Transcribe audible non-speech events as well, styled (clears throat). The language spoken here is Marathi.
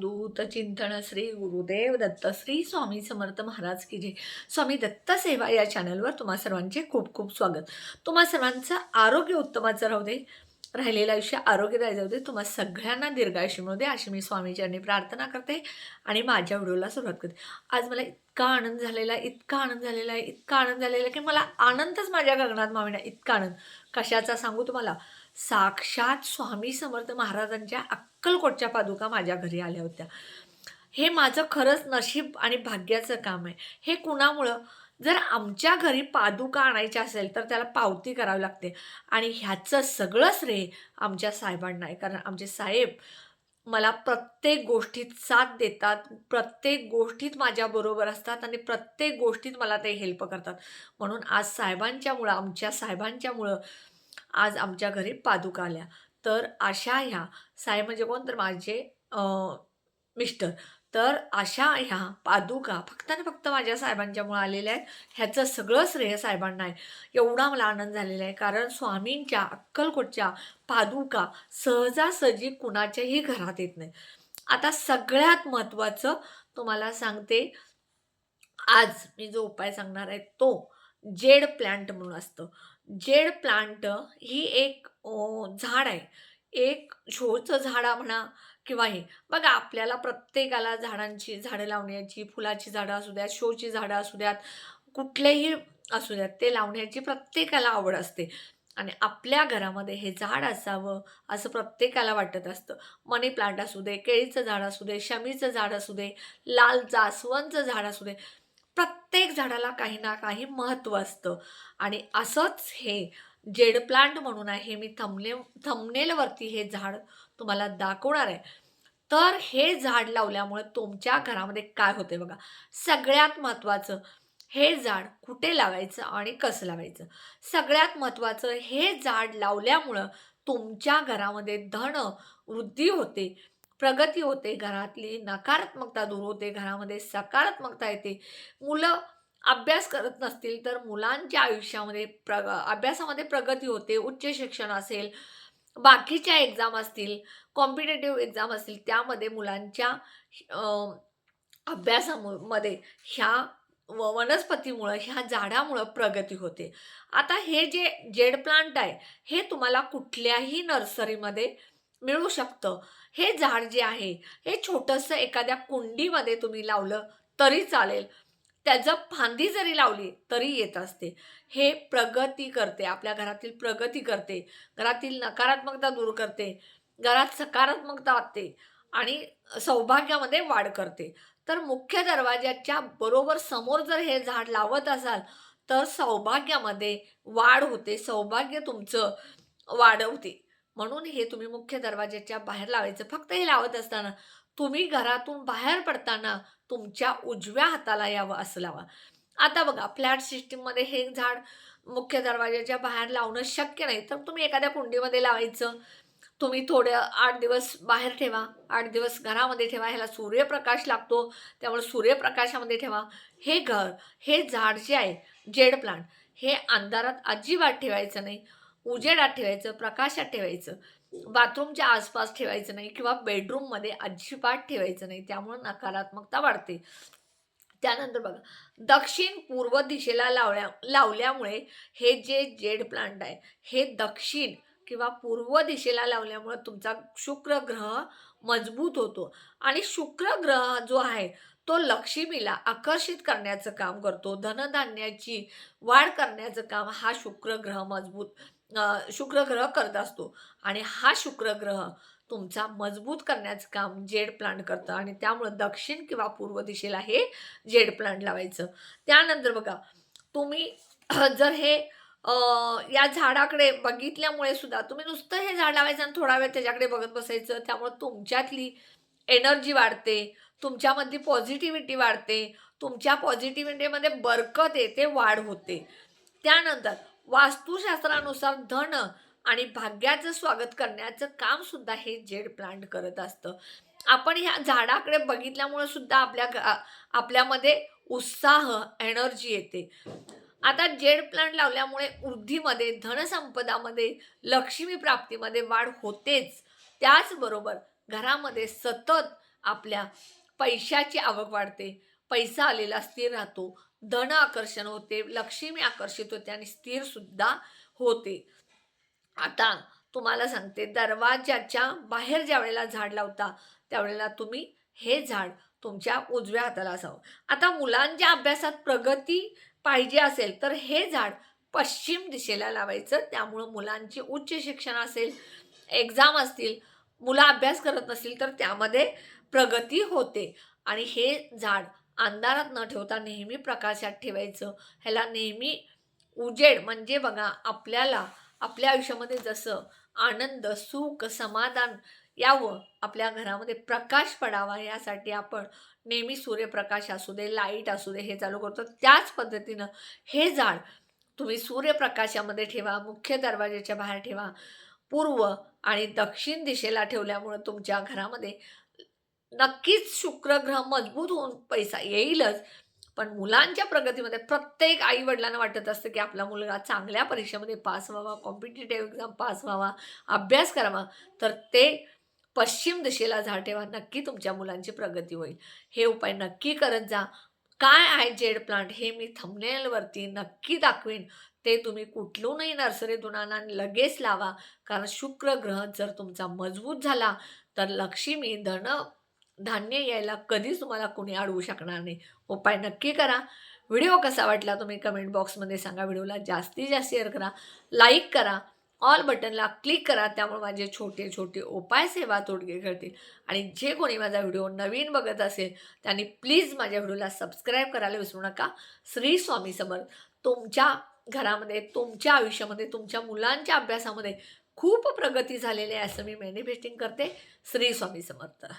दूत चिंतन श्री गुरुदेव दत्त श्री स्वामी समर्थ महाराज की जय. स्वामी दत्त सेवा या चॅनलवर तुम्हा सर्वांचे खूप खूप स्वागत. तुम्हा सर्वांचं आरोग्य उत्तमाचं राहू दे राहिलेलं आयुष्य आरोग्यदायी जाऊ दे तुम्हा सगळ्यांना दीर्घायुष्य मिळू दे अशी मी स्वामीचरणी प्रार्थना करते आणि माझ्या व्हिडिओला सुरुवात करते. आज मला इतका आनंद झालेला आहे इतका आनंद झालेला आहे इतका आनंद झालेला आहे की मला आनंदच माझ्या गगनात माविना इतका आनंद. कशाचा सांगू तुम्हाला? साक्षात स्वामी समर्थ महाराजांच्या अक्कलकोटच्या पादुका माझ्या घरी आल्या होत्या. हे माझं खरंच नशीब आणि भाग्याचं काम आहे. हे कुणामुळं? जर आमच्या घरी पादुका आणायच्या असेल तर त्याला पावती करावी लागते. आणि ह्याचं सगळं श्रेय आमच्या साहेबांना आहे. कारण आमचे साहेब मला प्रत्येक गोष्टीत साथ देतात प्रत्येक गोष्टीत माझ्याबरोबर असतात आणि प्रत्येक गोष्टीत मला ते हेल्प करतात. म्हणून आज साहेबांच्यामुळं आमच्या साहेबांच्यामुळं आज आमच्या घरी पादुका आल्या. तर अशा ह्या साहेब म्हणजे कोण? तर माझे मिस्टर. तर अशा ह्या पादुका फक्त आणि फक्त माझ्या साहेबांच्यामुळे आलेल्या आहेत. ह्याचं सगळं श्रेय साहेबांना आहे. एवढा मला आनंद झालेला आहे. कारण स्वामींच्या अक्कलकोटच्या पादुका सहजासहजी कुणाच्याही घरात येत नाही आता सगळ्यात महत्त्वाचं तुम्हाला सांगते. आज मी जो उपाय सांगणार आहे तो जेड प्लांट म्हणून असतं. जेड प्लांट ही एक झाड आहे. एक शोचं झाडा म्हणा किंवा हे. बघा आपल्याला प्रत्येकाला झाडांची झाडं लावण्याची फुलाची झाडं असू द्यात शोची झाडं असू द्यात कुठलेही असू द्यात ते लावण्याची प्रत्येकाला आवड असते. आणि आपल्या घरामध्ये हे झाड असावं असं प्रत्येकाला वाटत असतं. मनी प्लांट असू दे केळीचं झाड असू दे शमीचं झाड असू दे लाल जास्वंदचं झाड असू दे प्रत्येक झाडाला काही ना काही महत्त्व असतं. आणि असंच हे जेड प्लांट म्हणून आहे हे मी थमले थमनेलवरती हे झाड तुम्हाला दाखवणार आहे. तर हे झाड लावल्यामुळे तुमच्या घरामध्ये काय होते बघा सगळ्यात महत्त्वाचं हे झाड कुठे लावायचं आणि कसं लावायचं? सगळ्यात महत्त्वाचं हे झाड लावल्यामुळं तुमच्या घरामध्ये धन वृद्धी होते. प्रगती होते घरातली नकारात्मकता दूर होते घरामध्ये सकारात्मकता येते. मुलं अभ्यास करत नसतील तर मुलांच्या आयुष्यामध्ये प्रग अभ्यासामध्ये प्रगती होते. उच्च शिक्षण असेल बाकीच्या एक्झाम असतील कॉम्पिटेटिव्ह एक्झाम असतील त्यामध्ये मुलांच्या अभ्यासामध्ये ह्या व वनस्पतीमुळं ह्या झाडामुळं प्रगती होते. आता हे जे जेड प्लांट आहे हे तुम्हाला कुठल्याही नर्सरीमध्ये मिळू शकतं. हे झाड जे आहे हे छोटंसं एखाद्या कुंडीमध्ये तुम्ही लावलं तरी चालेल. त्याचं फांदी जरी लावली तरी येत असते. हे प्रगती करते आपल्या घरातील प्रगती करते. घरातील नकारात्मकता दूर करते. घरात सकारात्मकता वाटते आणि सौभाग्यामध्ये वाढ करते. तर मुख्य दरवाजाच्या बरोबर समोर जर हे झाड लावत असाल तर सौभाग्यामध्ये वाढ होते. सौभाग्य तुमचं वाढवते. म्हणून हे तुम्ही मुख्य दरवाजाच्या बाहेर लावायचं. फक्त हे लावत असताना तुम्ही घरातून बाहेर पडताना तुमच्या उजव्या हाताला यावं असं लावा. आता बघा फ्लॅट सिस्टीममध्ये हे झाड मुख्य दरवाजाच्या बाहेर लावणं शक्य नाही. तर तुम्ही एखाद्या कुंडीमध्ये लावायचं. तुम्ही थोडे आठ दिवस बाहेर ठेवा. आठ दिवस घरामध्ये ठेवा. ह्याला सूर्यप्रकाश लागतो. त्यामुळे सूर्यप्रकाशामध्ये ठेवा. हे घर हे झाड जे आहे जेड प्लांट हे अंधारात अजिबात ठेवायचं नाही. उजेडात ठेवायचं प्रकाशात ठेवायचं बाथरूमच्या आसपास ठेवायचं नाही किंवा बेडरूममध्ये अजिबात ठेवायचं नाही त्यामुळे नकारात्मकता वाढते. त्यानंतर बघा दक्षिण पूर्व दिशेला लावल्या लावल्यामुळे हे जे जेड प्लांट आहे हे दक्षिण किंवा पूर्व दिशेला लावल्यामुळे तुमचा शुक्र ग्रह मजबूत होतो. आणि शुक्र ग्रह जो आहे तो लक्ष्मीला आकर्षित करण्याचं काम करतो. धनधान्याची वाढ करण्याचं काम हा शुक्र ग्रह मजबूत शुक्र ग्रह करत असतो. आणि हा शुक्र ग्रह तुमचा मजबूत करण्याचं काम जेड प्लांट करतं आणि त्यामुळं दक्षिण किंवा पूर्व दिशेला हे जेड प्लांट लावायचं. त्यानंतर बघा तुम्ही (clears throat) जर हे या झाडाकडे बघितल्यामुळे सुद्धा तुम्ही नुसतं हे झाड लावायचं आणि थोडा वेळ त्याच्याकडे बघत बसायचं त्यामुळे तुमच्यातली एनर्जी वाढते तुमच्यामधली पॉझिटिव्हिटी वाढते तुमच्या पॉझिटिव्हिटीमध्ये बरकत येते वाढ होते. त्यानंतर वास्तुशास्त्रानुसार धन आणि भाग्याचं स्वागत करण्याचं काम सुद्धा हे जेड प्लांट करत असतं. आपण ह्या झाडाकडे बघितल्यामुळे सुद्धा आपल्या घ- आपल्यामध्ये उत्साह एनर्जी येते. आता जेड प्लांट लावल्यामुळे वृद्धीमध्ये धनसंपदामध्ये लक्ष्मी प्राप्तीमध्ये वाढ होतेच. त्याचबरोबर घरामध्ये सतत आपल्या पैशाची आवक वाढते. पैसा आलेला स्थिर राहतो. धन आकर्षण होते लक्ष्मी आकर्षित होते आणि स्थिर सुद्धा होते. आता तुम्हाला सांगते दरवाजाच्या बाहेर ज्या वेळेला झाड लावता त्यावेळेला तुम्ही हे झाड तुमच्या उजव्या हाताला असावं. आता मुलांच्या अभ्यासात प्रगती पाहिजे असेल तर हे झाड पश्चिम दिशेला लावायचं. त्यामुळं मुलांची उच्च शिक्षण असेल एक्झाम असतील मुलं अभ्यास करत नसतील तर त्यामध्ये प्रगती होते. आणि हे झाड अंधारात न ठेवता नेहमी प्रकाशात ठेवायचं. ह्याला नेहमी उजेड म्हणजे बघा आपल्याला आपल्या आयुष्यामध्ये जसं आनंद सुख समाधान यावं आपल्या घरामध्ये प्रकाश पडावा यासाठी आपण नेहमी सूर्यप्रकाश असू दे लाइट असू दे हे चालू करतो. त्याच पद्धतीनं हे झाड तुम्ही सूर्यप्रकाशामध्ये ठेवा मुख्य दरवाजाच्या बाहेर ठेवा. पूर्व आणि दक्षिण दिशेला ठेवल्यामुळं तुमच्या घरामध्ये नक्कीच शुक्र ग्रह मजबूत होऊन पैसा येईलच. पण मुलांच्या प्रगतीमध्ये प्रत्येक आई वडिलांना वाटत असतं की आपला मुलगा चांगल्या परीक्षेमध्ये पास व्हावा कॉम्पिटेटिव्ह एक्झाम पास व्हावा अभ्यास करावा. तर ते पश्चिम दिशेला झाड ठेवा. नक्की तुमच्या मुलांची प्रगती होईल. हे उपाय नक्की करत जा. काय आहे जेड प्लांट हे मी थंबनेलवरती नक्की दाखवीन. ते तुम्ही कुठलूनही नर्सरीतून आणा लगेच लावा. कारण शुक्र ग्रह जर तुमचा मजबूत झाला तर लक्ष्मी धन धान्य यायला कधीच तुम्हाला कोणी अडवू शकणार नाही. उपाय नक्की करा. व्हिडिओ कसा वाटला तुम्ही कमेंट बॉक्समध्ये सांगा. व्हिडिओला जास्तीत जास्त शेअर करा. लाईक करा. ऑल बटनला क्लिक करा. त्यामुळे माझे छोटे छोटे उपाय सेवा तोडगे करतील आणि जे कोणी माझा व्हिडिओ नवीन बघत असेल त्यांनी प्लीज माझ्या व्हिडिओला सबस्क्राईब करायला विसरू नका. श्री स्वामी समर्थ. तुमच्या घरामध्ये तुमच्या आयुष्यामध्ये तुमच्या मुलांच्या अभ्यासामध्ये खूप प्रगती झालेली आहे असं मी मॅनिफेस्टिंग करते. श्री स्वामी समर्थ.